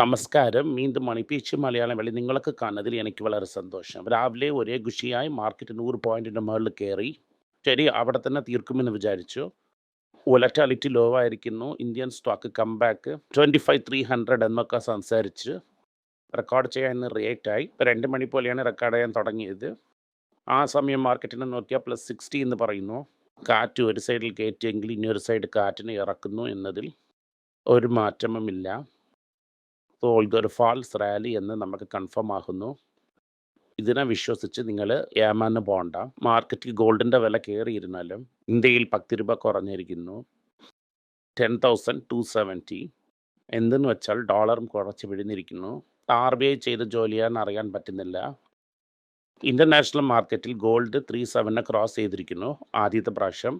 നമസ്കാരം. വീണ്ടും മണിപ്പീച്ച് മലയാളം വെളി നിങ്ങൾക്ക് കാണുന്നതിൽ എനിക്ക് വളരെ സന്തോഷം. രാവിലെ ഒരേ ഖുഷിയായി മാർക്കറ്റ് നൂറ് പോയിന്റിന്റെ മുകളിൽ കയറി ശരി അവിടെ തന്നെ തീർക്കുമെന്ന് വിചാരിച്ചു. ഒലറ്റാലിറ്റി ലോ ആയിരിക്കുന്നു. ഇന്ത്യൻ സ്റ്റോക്ക് കംബാക്ക് 25,300 എന്നൊക്കെ സംസാരിച്ച് റെക്കോർഡ് ചെയ്യാൻ റിയാക്റ്റ് ആയി. ഇപ്പോൾ 2 മണി പോലെയാണ് റെക്കോർഡ് ചെയ്യാൻ തുടങ്ങിയത്. ആ സമയം മാർക്കറ്റിനെ നോക്കിയാൽ പ്ലസ് 60 എന്ന് പറയുന്നു. കാറ്റ് ഒരു സൈഡിൽ കയറ്റിയെങ്കിൽ ഇനിയൊരു സൈഡ് കാറ്റിനെ ഇറക്കുന്നു എന്നതിൽ ഒരു മാറ്റവുമില്ല. സോ ഇതൊരു ഫാൾസ് റാലി എന്ന് നമുക്ക് കൺഫേം ആകുന്നു. ഇതിനെ വിശ്വസിച്ച് നിങ്ങൾ ഏമാന്ന് പോകണ്ട മാർക്കറ്റിൽ ഗോൾഡിന്റെ വില കയറിയിരുന്നാലും ഇന്ത്യയിൽ 10 രൂപ കുറഞ്ഞിരിക്കുന്നു. 10,270 എന്തെന്ന് വെച്ചാൽ ഡോളറും കുറച്ച് പിടിഞ്ഞിരിക്കുന്നു ആർ ബി ഐ ചെയ്ത ജോലിയാണെന്ന് അറിയാൻ പറ്റുന്നില്ല. ഇന്റർനാഷണൽ മാർക്കറ്റിൽ ഗോൾഡ് 37 ക്രോസ് ചെയ്തിരിക്കുന്നു. ആദ്യത്തെ പ്രാവശ്യം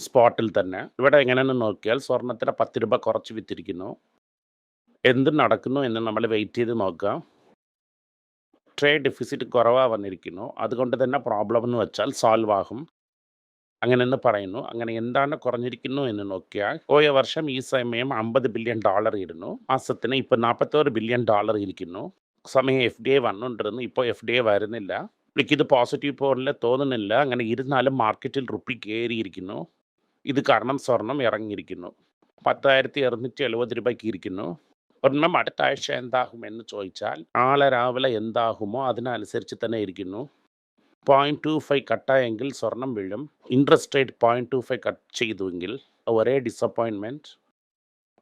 സ്പോട്ടിൽ തന്നെ. ഇവിടെ എങ്ങനെയെന്ന് നോക്കിയാൽ സ്വർണത്തിന് പത്ത് രൂപ കുറച്ച് വിറ്റിരിക്കുന്നു. എന്ത് നടക്കുന്നു എന്ന് നമ്മൾ വെയിറ്റ് ചെയ്ത് നോക്കാം. ട്രേഡ് ഡെഫിസിറ്റ് കുറവാ വന്നിരിക്കുന്നു. അതുകൊണ്ട് തന്നെ പ്രോബ്ലം എന്ന് വെച്ചാൽ സോൾവ് ആകും. അങ്ങനെയെന്ന് പറയുന്നു. അങ്ങനെ എന്താണ് കുറഞ്ഞിരിക്കുന്നു എന്ന് നോക്കിയാൽ പോയ വർഷം ഈ സമയം 50 ബില്യൺ ഡോളർ ഇരുന്നു. മാസത്തിന് ഇപ്പോൾ 41 ബില്യൺ ഡോളർ ഇരിക്കുന്നു. സമയം എഫ് ഡി എ വന്നുകൊണ്ടിരുന്നു. ഇപ്പോൾ എഫ് ഡി എ വരുന്നില്ല. എനിക്കിത് പോസിറ്റീവ് പോലെ തോന്നുന്നില്ല. അങ്ങനെ ഇരുന്നാലും മാർക്കറ്റിൽ റുപ്പി കയറിയിരിക്കുന്നു ഇത് കാരണം സ്വർണം ഇറങ്ങിയിരിക്കുന്നു. 10,270 രൂപയ്ക്ക് ഇരിക്കുന്നു. ഒരെണ്ണം അടുത്ത ആഴ്ച എന്താകും എന്ന് ചോദിച്ചാൽ നാളെ രാവിലെ എന്താകുമോ അതിനനുസരിച്ച് തന്നെ ഇരിക്കുന്നു. 0.25 കട്ടായെങ്കിൽ സ്വർണം വീഴും. ഇൻട്രസ്റ്റ് റേറ്റ് 0.25 കട്ട് ചെയ്തുവെങ്കിൽ ഒരേ ഡിസപ്പോയിൻമെന്റ്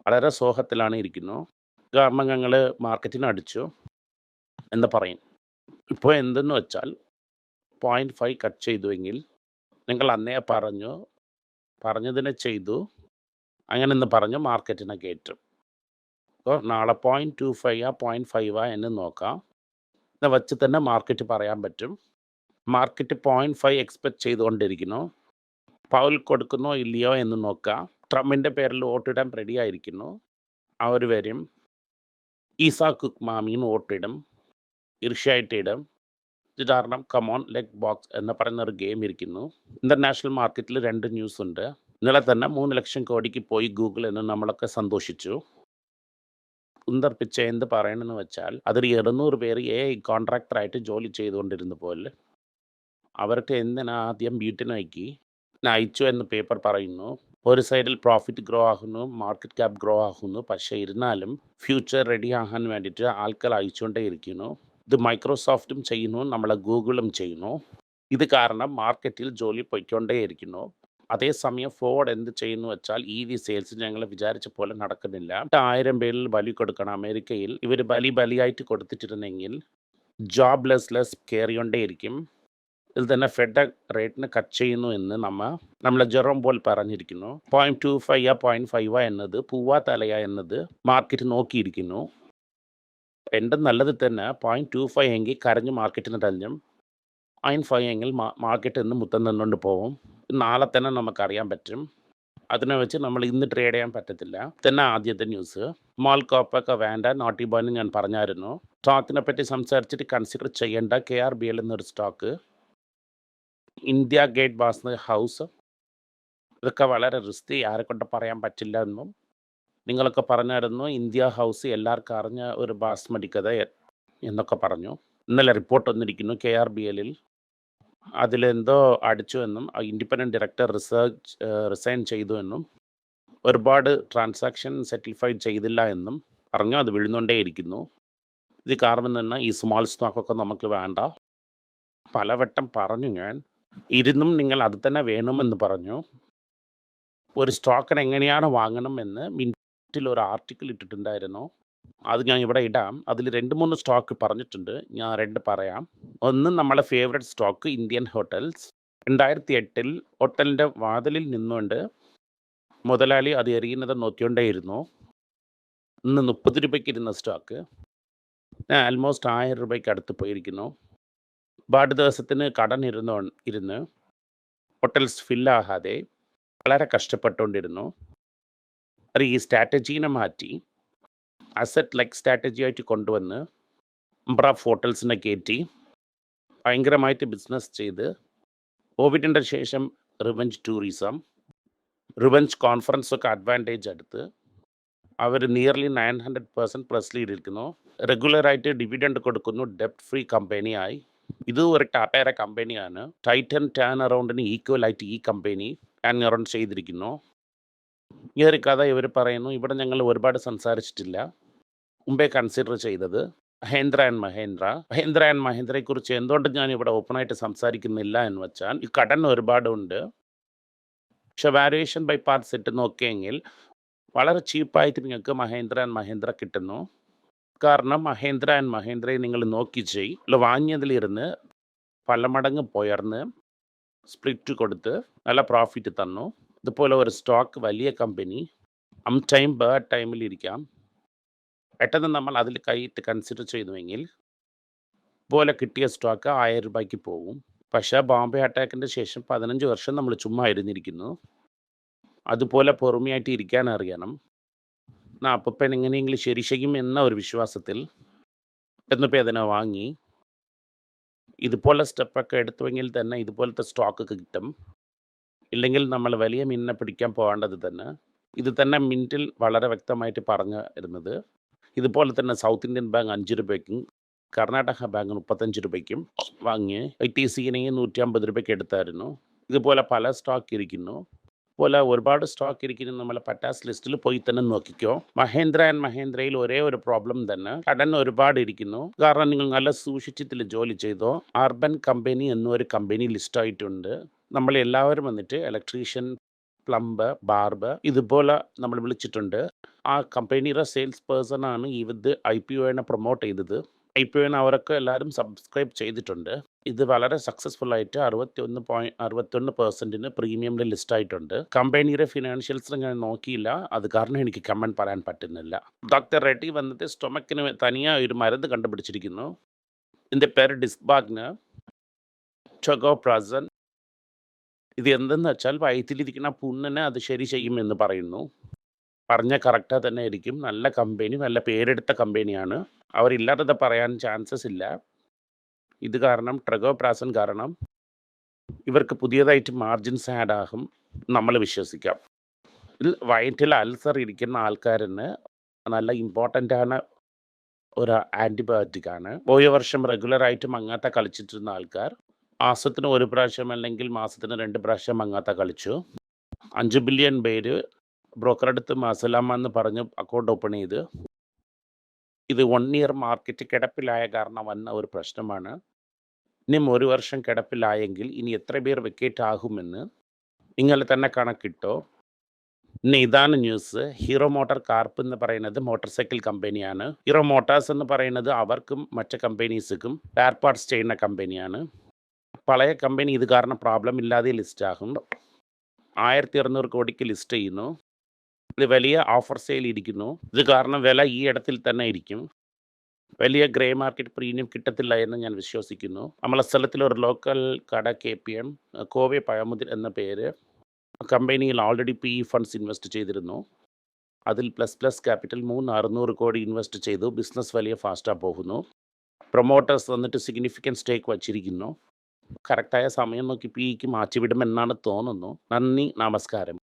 വളരെ സോഹത്തിലാണ് ഇരിക്കുന്നു. കാരണം ഞങ്ങൾ മാർക്കറ്റിന് അടിച്ചു എന്ന് പറയും. ഇപ്പോൾ എന്തെന്ന് വെച്ചാൽ 0.5 കട്ട് ചെയ്തുവെങ്കിൽ നിങ്ങൾ അന്നേ പറഞ്ഞു. പറഞ്ഞതിനെ ചെയ്തു. അങ്ങനെ എന്ന് പറഞ്ഞ് മാർക്കറ്റിനെ കയറ്റും. അപ്പോൾ നാളെ 0.25 0.5 എന്ന് നോക്കാം. ഇത് വെച്ച് തന്നെ മാർക്കറ്റ് പറയാൻ പറ്റും. മാർക്കറ്റ് 0.5 എക്സ്പെക്ട് ചെയ്തുകൊണ്ടിരിക്കുന്നു. പൗൽ കൊടുക്കുന്നോ ഇല്ലയോ എന്ന് നോക്കാം. ട്രംപിന്റെ പേരിൽ വോട്ടിടാൻ റെഡി ആയിരിക്കുന്നു. അവർ വരും. ഈസാക്ക് മാമിയും വോട്ടിടും. ഇർഷ്യായിട്ട് ഇടും. ഇത് കാരണം കമോൺ ലെഗ് ബോക്സ് എന്ന് പറയുന്ന ഒരു ഗെയിം ഇരിക്കുന്നു. ഇന്റർനാഷണൽ മാർക്കറ്റിൽ രണ്ട് ന്യൂസ് ഉണ്ട്. ഇന്നലെ തന്നെ മൂന്ന് ലക്ഷം കോടിക്ക് പോയി ഗൂഗിൾ എന്ന് നമ്മളൊക്കെ സന്തോഷിച്ചു. സുന്ദർ പിച്ചെ എന്ത് പറയണമെന്ന് വെച്ചാൽ അതിൽ 200 പേര് എ കോൺട്രാക്ടറായിട്ട് ജോലി ചെയ്തുകൊണ്ടിരുന്ന പോലെ അവർക്ക് എന്തിനാ ആദ്യം വീട്ടിനയക്കി അയച്ചു എന്ന് പേപ്പർ പറയുന്നു. ഒരു സൈഡിൽ പ്രോഫിറ്റ് ഗ്രോ ആകുന്നു. മാർക്കറ്റ് ക്യാപ് ഗ്രോ ആകുന്നു. പക്ഷേ ഇരുന്നാലും ഫ്യൂച്ചർ റെഡി ആകാൻ വേണ്ടിയിട്ട് ആൾക്കാർ അയച്ചുകൊണ്ടേ ഇരിക്കുന്നു. ഇത് മൈക്രോസോഫ്റ്റും ചെയ്യുന്നു. നമ്മളെ ഗൂഗിളും ചെയ്യുന്നു. ഇത് കാരണം മാർക്കറ്റിൽ ജോലി പൊയ്ക്കൊണ്ടേയിരിക്കുന്നു. അതേസമയം ഫോർഡ് എന്ത് ചെയ്യുന്നു വെച്ചാൽ ഇവി സെയിൽസ് ഞങ്ങൾ വിചാരിച്ച പോലെ നടക്കുന്നില്ല. ആയിരം പേരിൽ ബലി കൊടുക്കണം. അമേരിക്കയിൽ ഇവർ ബലി ബലിയായിട്ട് കൊടുത്തിട്ടിരുന്നെങ്കിൽ ജോബ് ലെസ് കേറിക്കൊണ്ടേയിരിക്കും. ഇതിൽ തന്നെ ഫെഡ് റേറ്റിന് കട്ട് ചെയ്യുന്നു എന്ന് നമ്മ നമ്മളെ ജെറോം പോൽ പറഞ്ഞിരിക്കുന്നു. 0.25 0.5 എന്നത് പൂവാ തലയ എന്നത് മാർക്കറ്റ് നോക്കിയിരിക്കുന്നു. എന്റെ നല്ലത് തന്നെ 0.25 എങ്കിൽ കരഞ്ഞ് മാർക്കറ്റിന് തല്ലും. 0.5 എങ്കിൽ മാർക്കറ്റ് എന്ന് മുത്തം നിന്നുകൊണ്ട് പോകും. നാളെ തന്നെ നമുക്കറിയാൻ പറ്റും. അതിനെ വെച്ച് നമ്മൾ ഇന്ന് ട്രേഡ് ചെയ്യാൻ പറ്റത്തില്ല. തന്നെ ആദ്യത്തെ ന്യൂസ്. മാൾ കോപ്പൊക്കെ വേണ്ട. നോട്ടി ബോയിന് ഞാൻ പറഞ്ഞായിരുന്നു. സ്റ്റോക്കിനെ പറ്റി സംസാരിച്ചിട്ട് കൺസിഡർ ചെയ്യേണ്ട കെ ആർ ബി എൽ എന്നൊരു സ്റ്റോക്ക്. ഇന്ത്യ ഗേറ്റ് ബാസ് ഹൗസ്. ഇതൊക്കെ വളരെ റിസ്കി ആരെക്കൊണ്ട് പറയാൻ പറ്റില്ല എന്നും നിങ്ങളൊക്കെ പറഞ്ഞായിരുന്നു ഇന്ത്യ ഹൗസ് എല്ലാവർക്കും അറിഞ്ഞ ഒരു ബാസ്മതി എന്നൊക്കെ പറഞ്ഞു. ഇന്നലെ റിപ്പോർട്ട് വന്നിരിക്കുന്നു കെആർബിഎല്ലിൽ അതിലെന്തോ അടിച്ചു എന്നും ഇൻഡിപെൻഡന്റ് ഡയറക്ടർ റിസർച്ച് റിസൈൻ ചെയ്തു എന്നും ഒരുപാട് ട്രാൻസാക്ഷൻ സെറ്റിൽഫൈ ചെയ്തില്ല എന്നും പറഞ്ഞു. അത് വീഴുന്നുകൊണ്ടേയിരിക്കുന്നു. ഇത് കാരണം തന്നെ ഈ സ്മോൾ സ്റ്റോക്കൊക്കെ നമുക്ക് വേണ്ട. പലവട്ടം പറഞ്ഞു ഞാൻ. ഇരുന്നും നിങ്ങൾ അത് തന്നെ വേണമെന്ന് പറഞ്ഞു. ഒരു സ്റ്റോക്കിന് വാങ്ങണം വാങ്ങണമെന്ന് മിന്റിൽ ഒരു ആർട്ടിക്കിൾ ഇട്ടിട്ടുണ്ടായിരുന്നു. അത് ഞാൻ ഇവിടെ ഇടാം. അതിൽ 2, 3 സ്റ്റോക്ക് പറഞ്ഞിട്ടുണ്ട്. ഞാൻ രണ്ട് പറയാം. ഒന്ന് നമ്മളെ ഫേവറേറ്റ് സ്റ്റോക്ക് ഇന്ത്യൻ ഹോട്ടൽസ്. രണ്ടായിരത്തി എട്ടിൽ ഹോട്ടലിന്റെ വാതിലിൽ നിന്നുകൊണ്ട് മുതലാളി അത് എറിയുന്നത് നോക്കിക്കൊണ്ടേയിരുന്നു. ഇന്ന് 30 രൂപയ്ക്ക് ഇരുന്ന സ്റ്റോക്ക് ഞാൻ ആൽമോസ്റ്റ് ആയിരം രൂപയ്ക്ക് അടുത്ത് പോയിരിക്കുന്നു. ഒരുപാട് ദിവസത്തിന് കടൻ ഇരുന്നോ ഇരുന്ന് ഹോട്ടൽസ് ഫില്ലാകാതെ വളരെ കഷ്ടപ്പെട്ടുകൊണ്ടിരുന്നു. അത് ഈ സ്ട്രാറ്റജീനെ മാറ്റി അസറ്റ് ലൈക്ക് സ്ട്രാറ്റജി ആയിട്ട് കൊണ്ടുവന്ന് ഓഫ് ഹോട്ടൽസിനെ കയറ്റി ഭയങ്കരമായിട്ട് ബിസിനസ് ചെയ്ത് കോവിഡിന്റെ ശേഷം റിവഞ്ച് ടൂറിസം റിവഞ്ച് കോൺഫറൻസൊക്കെ അഡ്വാന്റേജ് എടുത്ത് അവർ നിയർലി നയൻ ഹൺഡ്രഡ് പേഴ്സന്റ് ലീഡിരിക്കുന്നു റെഗുലറായിട്ട് ഡിവിഡൻഡ് കൊടുക്കുന്നു ഡെപ്റ്റ് ഫ്രീ കമ്പനിയായി ഇത് ഒരു ടാപ്പേര കമ്പനിയാണ് ടൈറ്റൻ ടേൺ അറൗണ്ടിന് ഈക്വൽ ആയിട്ട് ഈ കമ്പനി ടേൺ അറൗണ്ട് ചെയ്തിരിക്കുന്നു. ഈ ഒരു കഥ ഇവർ പറയുന്നു. ഇവിടെ ഞങ്ങൾ ഒരുപാട് സംസാരിച്ചിട്ടില്ല. മുമ്പേ കൺസിഡർ ചെയ്തത് മഹേന്ദ്ര ആൻഡ് മഹേന്ദ്ര. മഹേന്ദ്ര ആൻഡ് മഹേന്ദ്രയെക്കുറിച്ച് എന്തുകൊണ്ട് ഞാൻ ഇവിടെ ഓപ്പണായിട്ട് സംസാരിക്കുന്നില്ല എന്ന് വെച്ചാൽ ഈ കടൻ ഒരുപാടുണ്ട്. പക്ഷെ വാല്യുവേഷൻ ബൈ പാർട്സ് ഇട്ട് നോക്കിയെങ്കിൽ വളരെ ചീപ്പായിട്ട് നിങ്ങൾക്ക് മഹേന്ദ്ര ആൻഡ് മഹേന്ദ്ര കിട്ടുന്നു. കാരണം മഹേന്ദ്ര ആൻഡ് മഹേന്ദ്രയെ നിങ്ങൾ നോക്കി ചെയ് വാങ്ങിയതിലിരുന്ന് പല മടങ്ങ് പോയർന്ന് സ്പ്ലിറ്റ് കൊടുത്ത് നല്ല പ്രോഫിറ്റ് തന്നു. ഇതുപോലെ ഒരു സ്റ്റോക്ക് വലിയ കമ്പനി അം ടൈം ബേർഡ് ടൈമിൽ ഇരിക്കാം. പെട്ടെന്ന് നമ്മൾ അതിൽ കൈയിട്ട് കൺസിഡർ ചെയ്തുവെങ്കിൽ പോലെ കിട്ടിയ സ്റ്റോക്ക് ആയിരം രൂപയ്ക്ക് പോകും. പക്ഷേ ബോംബെ അറ്റാക്കിന്റെ ശേഷം പതിനഞ്ച് വർഷം നമ്മൾ ചുമ്മാ ഇരുന്നിരിക്കുന്നു. അതുപോലെ പൊറുമയായിട്ട് ഇരിക്കാൻ അറിയണം. നാപ്പപ്പൻ എങ്ങനെയെങ്കിലും ശരി ചെയ്യും എന്ന ഒരു വിശ്വാസത്തിൽ എന്നിപ്പോൾ അതിനെ വാങ്ങി. ഇതുപോലെ സ്റ്റെപ്പൊക്കെ എടുത്തുവെങ്കിൽ തന്നെ ഇതുപോലത്തെ സ്റ്റോക്കൊക്കെ കിട്ടും. ഇല്ലെങ്കിൽ നമ്മൾ വലിയ മീനിനെ പിടിക്കാൻ പോകേണ്ടത് തന്നെ ഇത് തന്നെ മിന്റിൽ വളരെ വ്യക്തമായിട്ട് പറഞ്ഞു ഇരുന്നത് ഇതുപോലെ തന്നെ സൗത്ത് ഇന്ത്യൻ ബാങ്ക് അഞ്ച് രൂപയ്ക്കും കർണാടക ബാങ്ക് മുപ്പത്തഞ്ച് രൂപയ്ക്കും വാങ്ങി ഐ ടി സിനെ നൂറ്റി അമ്പത് രൂപയ്ക്ക് എടുത്തായിരുന്നു. ഇതുപോലെ പല സ്റ്റോക്ക് ഇരിക്കുന്നു. പോലെ ഒരുപാട് സ്റ്റോക്ക് ഇരിക്കുന്നു. നമ്മൾ പട്ടാസ് ലിസ്റ്റിൽ പോയി തന്നെ നോക്കിക്കോ. മഹേന്ദ്ര ആൻഡ് മഹേന്ദ്രയിൽ ഒരേ ഒരു പ്രോബ്ലം തന്നെ. കടൻ ഒരുപാട് ഇരിക്കുന്നു. കാരണം നിങ്ങൾ നല്ല സൂക്ഷിച്ചത്തിൽ ജോലി ചെയ്തോ? അർബൻ കമ്പനി എന്നൊരു കമ്പനി ലിസ്റ്റ് ആയിട്ടുണ്ട്. നമ്മൾ എല്ലാവരും വന്നിട്ട് ഇലക്ട്രീഷ്യൻ പ്ലംബർ ബാർബർ ഇതുപോലെ നമ്മൾ വിളിച്ചിട്ടുണ്ട്. ആ കമ്പനിയുടെ സെയിൽസ് പേഴ്സൺ ആണ് ഇത് ഐ പി ഒനെ പ്രൊമോട്ട് ചെയ്തത്. ഐ പി ഒന് അവരൊക്കെ എല്ലാവരും സബ്സ്ക്രൈബ് ചെയ്തിട്ടുണ്ട്. ഇത് വളരെ സക്സസ്ഫുൾ ആയിട്ട് അറുപത്തി ഒന്ന് പോയിന്റ് അറുപത്തൊന്ന് പെർസെന്റിന് പ്രീമിയമിൽ ലിസ്റ്റ് ആയിട്ടുണ്ട്. കമ്പനിയുടെ ഫിനാൻഷ്യൽസ് ഞാൻ നോക്കിയില്ല. അത് കാരണം എനിക്ക് കമന്റ് പറയാൻ പറ്റുന്നില്ല. ഡോക്ടർ റെഡ്ഡി വന്നിട്ട് സ്റ്റൊമക്കിന് തനിയെ ഒരു മരുന്ന് കണ്ടുപിടിച്ചിരിക്കുന്നു. ഇതിന്റെ പേര് ഡിസ്ബാഗ്ന് ചൊഗോപ്രാസൻ ഇത് എന്തെന്ന് വെച്ചാൽ വയറ്റിലിരിക്കുന്ന പുണ്ണിനെ അത് ശരി ചെയ്യുമെന്ന് പറയുന്നു. പറഞ്ഞ കറക്റ്റാ തന്നെ ആയിരിക്കും. നല്ല കമ്പനി നല്ല പേരെടുത്ത കമ്പനിയാണ് അവരില്ലാത്തത് പറയാൻ ചാൻസസ് ഇല്ല. ഇത് കാരണം ട്രഗോപ്രാസൻ കാരണം ഇവർക്ക് പുതിയതായിട്ട് മാർജിൻസ് ആഡ് ആകും നമ്മൾ വിശ്വസിക്കാം. വയറ്റിൽ അൾസർ ഇരിക്കുന്ന ആൾക്കാരിന് നല്ല ഇമ്പോർട്ടന്റ് ആണ് ഒരു ആന്റിബയോട്ടിക് ആണ്. പോയ വർഷം റെഗുലറായിട്ട് മങ്ങാത്ത കളിച്ചിട്ടിരുന്ന ആൾക്കാർ മാസത്തിന് ഒരു പ്രാവശ്യം അല്ലെങ്കിൽ മാസത്തിന് രണ്ട് പ്രാവശ്യം അങ്ങാത്ത കളിച്ചു. അഞ്ച് ബില്യൺ പേര് ബ്രോക്കറെടുത്ത് മസലാമ എന്ന് പറഞ്ഞ് അക്കൗണ്ട് ഓപ്പൺ ചെയ്ത്. ഇത് വൺ ഇയർ മാർക്കറ്റ് കിടപ്പിലായ കാരണം വന്ന ഒരു പ്രശ്നമാണ്. ഇനിയും ഒരു വർഷം കിടപ്പിലായെങ്കിൽ ഇനി എത്ര പേർ വെക്കേറ്റ് ആകുമെന്ന് നിങ്ങൾ തന്നെ കണക്കിട്ടോ. ഇനി ഇതാണ് ന്യൂസ് ഹീറോ മോട്ടോർ കാർപ്പ് എന്ന് പറയുന്നത് മോട്ടോർ സൈക്കിൾ കമ്പനിയാണ് ഹീറോ മോട്ടോഴ്സ് എന്ന് പറയുന്നത് അവർക്കും മറ്റ് കമ്പനീസുക്കും സ്പെയർ പാർട്സ് ചെയ്യുന്ന കമ്പനിയാണ് പഴയ കമ്പനി ഇത് കാരണം പ്രോബ്ലം ഇല്ലാതെ ലിസ്റ്റ് ആകും ആയിരത്തി അറുന്നൂറ് കോടിക്ക് ലിസ്റ്റ് ചെയ്യുന്നു. ഇത് വലിയ ഓഫർ സെയിൽ ഇരിക്കുന്നു. ഇത് കാരണം വില ഈ ഇടത്തിൽ തന്നെ ഇരിക്കും. വലിയ ഗ്രേ മാർക്കറ്റ് പ്രീമിയം കിട്ടത്തില്ല എന്ന് ഞാൻ വിശ്വസിക്കുന്നു. നമ്മളെ സ്ഥലത്തിൽ ഒരു ലോക്കൽ കട K P M Kovai Pazhamudir എന്ന പേര്. കമ്പനിയിൽ already P E funds invest ചെയ്തിരുന്നു. അതിൽ പ്ലസ് പ്ലസ് ക്യാപിറ്റൽ മൂന്ന് അറുന്നൂറ് കോടി ഇൻവെസ്റ്റ് ചെയ്തു. ബിസിനസ് വലിയ ഫാസ്റ്റാ പോകുന്നു. പ്രൊമോട്ടേഴ്സ് വന്നിട്ട് സിഗ്നിഫിക്കന്റ് സ്റ്റേക്ക് വച്ചിരിക്കുന്നു. കറക്റ്റായ സമയം നോക്കി പി ഇക്ക് മാറ്റിവിടുമെന്നാണ് തോന്നുന്നു. നന്ദി നമസ്കാരം.